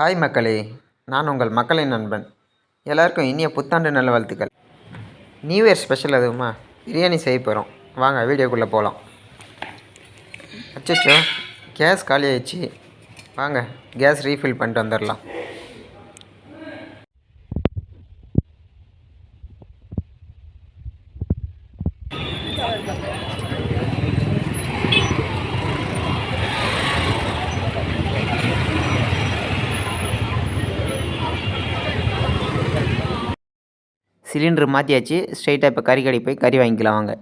Hi மக்களே நான் உங்கள் மக்களின் நண்பன். எல்லாருக்கும் இனிய புத்தாண்டு நல்வாழ்த்துக்கள். நியூ இயர் ஸ்பெஷல் அதுவுமா பிரியாணி செய்ய போகிறோம் வாங்க வீடியோக்குள்ளே போகலாம் அச்சோ கேஸ் காலி ஆயிடுச்சு வாங்க கேஸ் ரீஃபில் பண்ணிட்டு வந்துடலாம் சிலிண்டர் மாற்றியாச்சு ஸ்ட்ரைட்டாக இப்போ கறி கடை போய் கறி வாங்கிக்கலாம் வாங்க.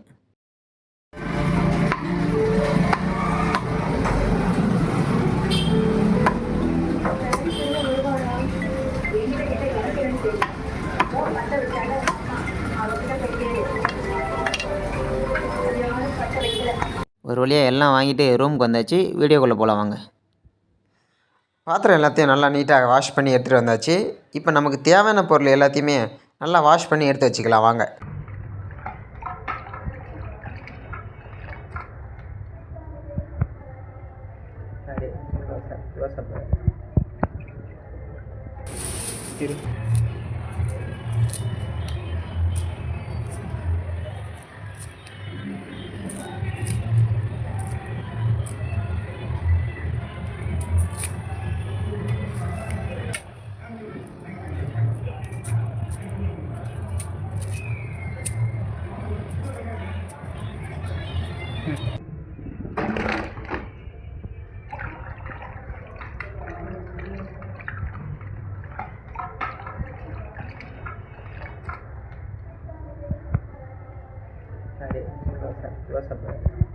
ஒரு வழியாக எல்லாம் வாங்கிட்டு ரூமுக்கு வந்தாச்சு. வீடியோக்குள்ளே போகலாம் வாங்க. பாத்திரம் எல்லாத்தையும் நல்லா நீட்டாக வாஷ் பண்ணி எடுத்துகிட்டு வந்தாச்சு. இப்போ நமக்கு தேவையான பொருள் எல்லாத்தையுமே நல்லா வாஷ் பண்ணி எடுத்து வச்சுக்கலாம் வாங்க. 我差不 phẩm.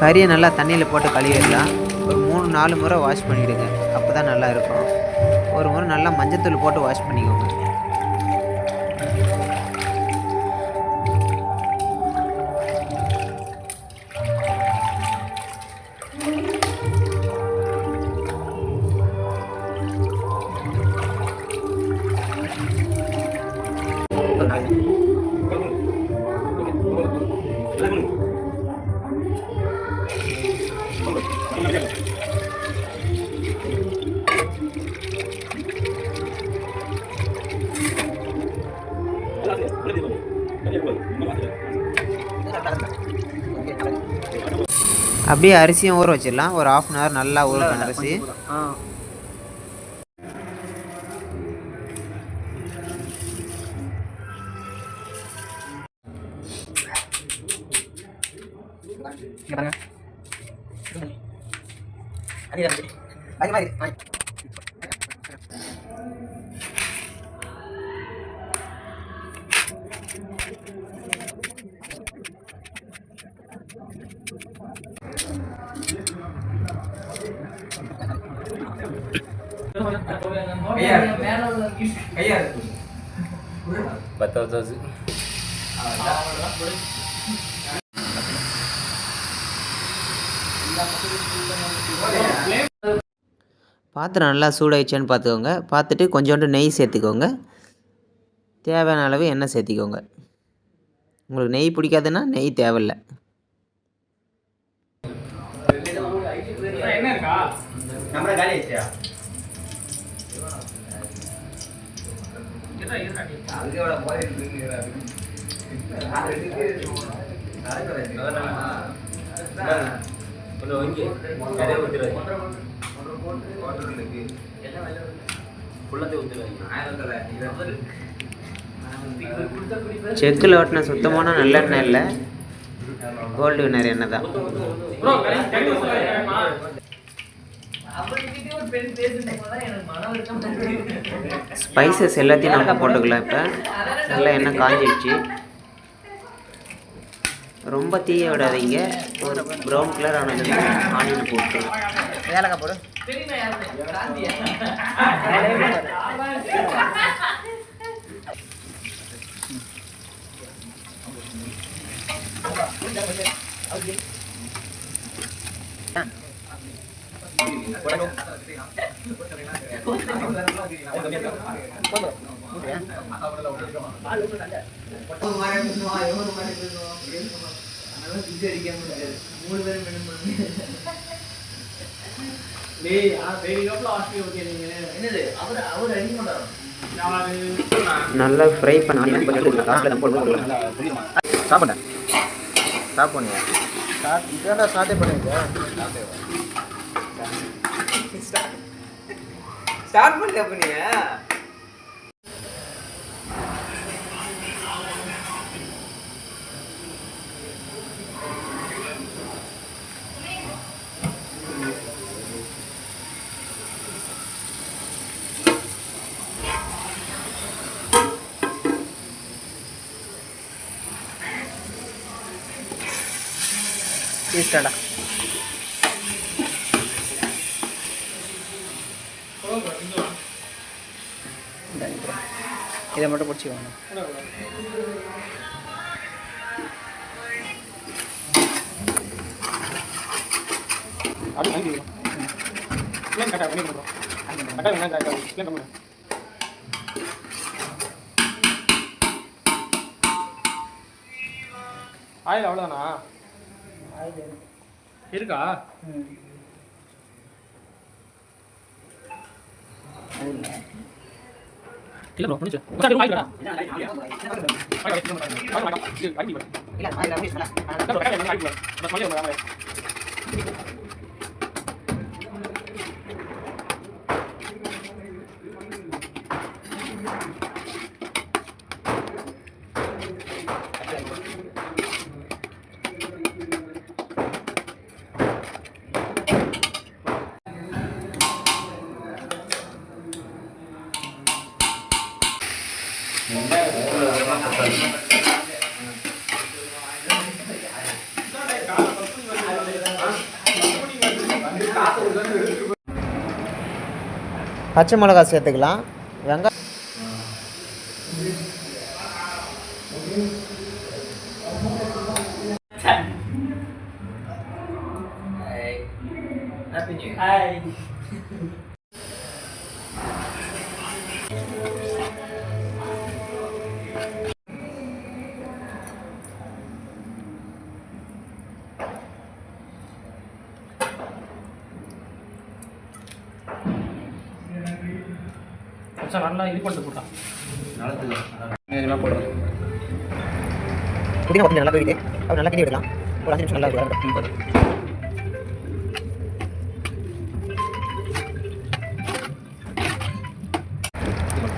கறியை நல்லா தண்ணியில் போட்டு கழுவிடலாம் ஒரு மூணு நாலு முறை வாஷ் பண்ணிவிடுங்க அப்போ தான் நல்லா இருக்கும். ஒரு முறை நல்லா மஞ்சத்தூள் போட்டு வாஷ் பண்ணிக்கோங்க. அப்படியே அரிசியும் ஊற வச்சிடலாம். ஒரு ஆஃப் அன் ஹவர் நல்லா ஊற பத்தாவது பாத்திரம் நல்லா சூடாயிடுச்சான்னு பார்த்துக்கோங்க. பார்த்துட்டு கொஞ்சோண்டு நெய் சேர்த்துக்கோங்க. தேவையான அளவு எண்ணெய் சேர்த்திக்கோங்க. உங்களுக்கு நெய் பிடிக்காதுன்னா நெய் தேவையில்ல. கொஞ்சம் வங்கி நிறைய ஊற்றுறாங்க செக்கில் ஓட்டின சுத்தமான நல்லெண்ணெய் இல்லை கோல்டு வினர் எண்ணெய் தான் ஸ்பைசஸ் எல்லாத்தையும் நம்ம போட்டுக்கலாம் இப்போ. நல்லா எண்ணெய் காஞ்சிடுச்சு. ரொம்ப தீய விடாதீங்க. ஒரு ப்ரௌன் கலர் ஆனதுக்கு ஆனியன் போட்டு. ஏலக்காய் போடு. நல்லா ஃப்ரை பண்ணி சாப்பிட சாப்பிடுங்க. பண்ணியா இதான் ஸ்டார்டே பண்ணிருக்கேன் ஸ்டார்ட் பண்ணல அப்ப நீங்க டேஸ்டாடா இதை மட்டும் பிடிச்சிக்கோங்க ஆயில் அவ்வளோதானா இருக்கா? இல்ல ப்ரோ முடிச்சு ஆயில் வேடா பச்சை மிளகா சேர்த்துக்கலாம் வெங்காயம் Happy New Year. இது பண்ணிட்டு போட்டான் புதினா கொத்தமல்லி நல்லா போயிட்டு அப்புறம் நல்லா கிண்டி விடலாம். ஒரு அஞ்சு நிமிஷம் நல்லா இருக்கும்.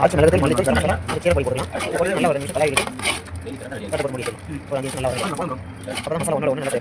ஆச்சு மிளகு மல்லி நல்லா சீர போய் போடலாம் போட்டு நல்லா ஒரு நிமிஷம் கலாய் விட்டு கட்டு போட்டு முடிக்கலாம் ஒரு அஞ்சு நிமிஷம் நல்லா வரும் அப்புறம் மசாலா ஒன்று ஒன்று நல்லா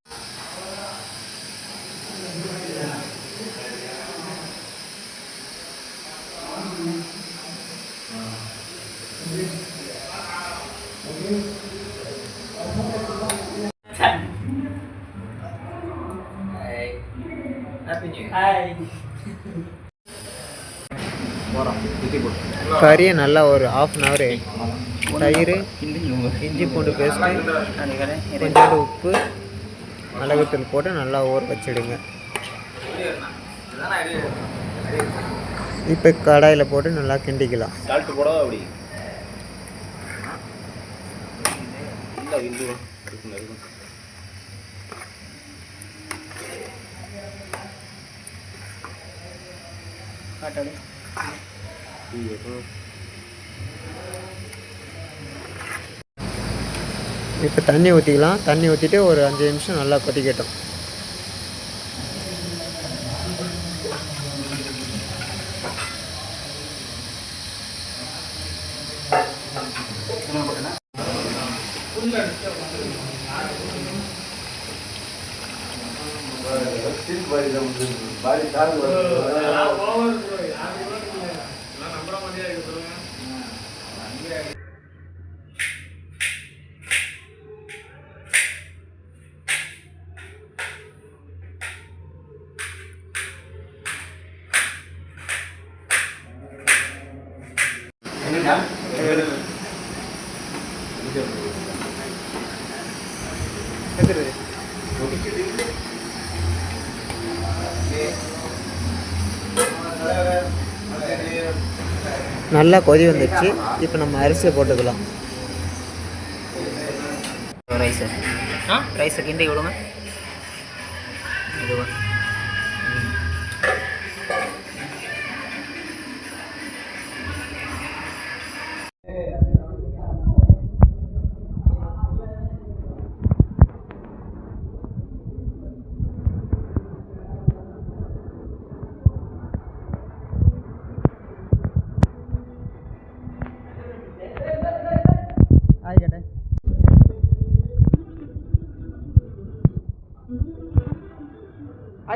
சரி Happy New Year. கறியை நல்லா ஒரு ஆஃப் அன் ஹவர் தயிர் இஞ்சி பூண்டு பேஸ்ட்டு கொஞ்சோண்டு உப்பு மிளகுத்தூள் போட்டு நல்லா ஊற வச்சிடுங்க. இப்போ கடாயில் போட்டு நல்லா கிண்டிக்கலாம். சால்ட் போடவா அப்படி இல்ல இந்து இருக்குங்க இருக்கும் காட்டாடு இப்போ தண்ணி ஊற்றிக்கலாம் தண்ணி ஊற்றிட்டு ஒரு அஞ்சு நிமிஷம் நல்லா கொதிக்கட்டும் எதிர் நல்லா கொதி வந்துடுச்சு இப்போ நம்ம அரிசியை போட்டுக்கலாம். ரைஸு. ஆ? ரைஸை கிண்டி விடுங்க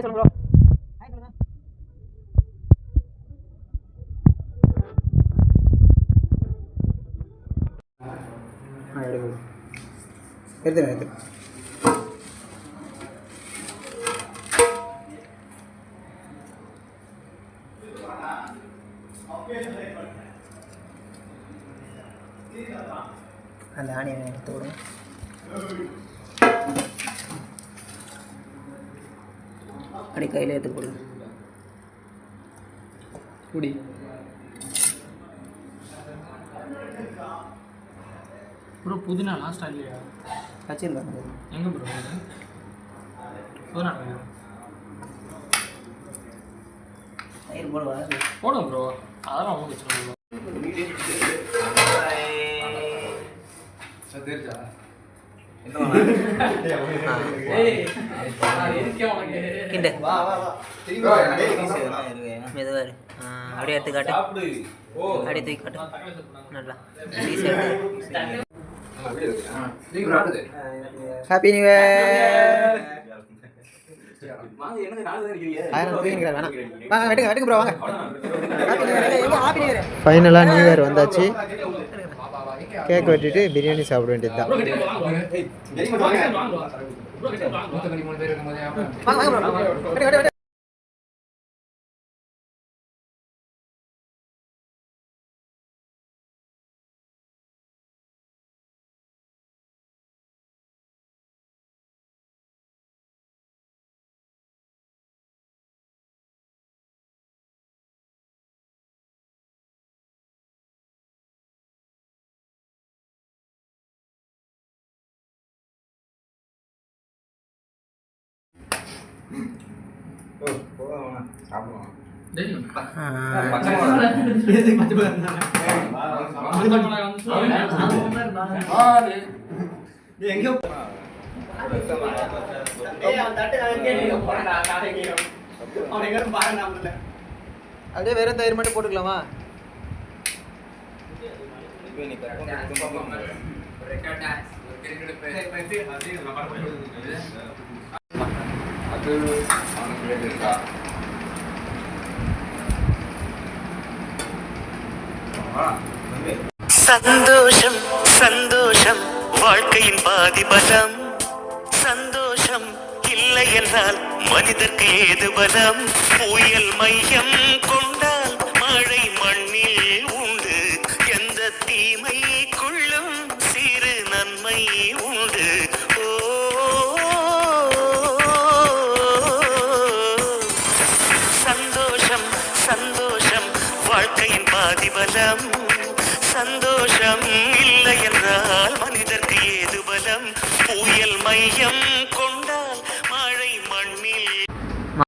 சொல்லுங்க ப்ரோ எடுத்துறேன் எடுத்து அந்த ஆனியனை எடுத்து விடுங்க அப்படி கையில் எடுத்து கொடுங்க குடி. ப்ரோ புதினா லாஸ்ட்டாக இல்லையா வச்சிருக்காங்க எங்கே ப்ரோ புதினா? தயிர் போடுவா போடுங்க ப்ரோ அதெல்லாம் ஒன்றும் பிரச்சனை இல்லை ஆ, அப்படியே எடுத்து காட்டு அப்படியே தூக்கி காட்டு நல்லா ஈஸியாக ஹாப்பி நியூ இயர் வாங்க வெட்டுங்க வெட்டுங்க ப்ரோ வாங்க ஃபைனலாக நியூ இயர் வந்தாச்சு கேக் வெட்டிட்டு பிரியாணி சாப்பிட வேண்டியது தான் ப்ரோ மிளகா. அப்படியே வெறும் தயிர் மட்டும் போட்டுக்கலாமா அது அவனுக்கு வேலை சந்தோஷம் சந்தோஷம் வாழ்க்கையின் பாதிபலம் சந்தோஷம் இல்லை என்றால் மனிதர்க்கு ஏது பலம்? புயல் மையம் கொண்டு மையம் கொண்டு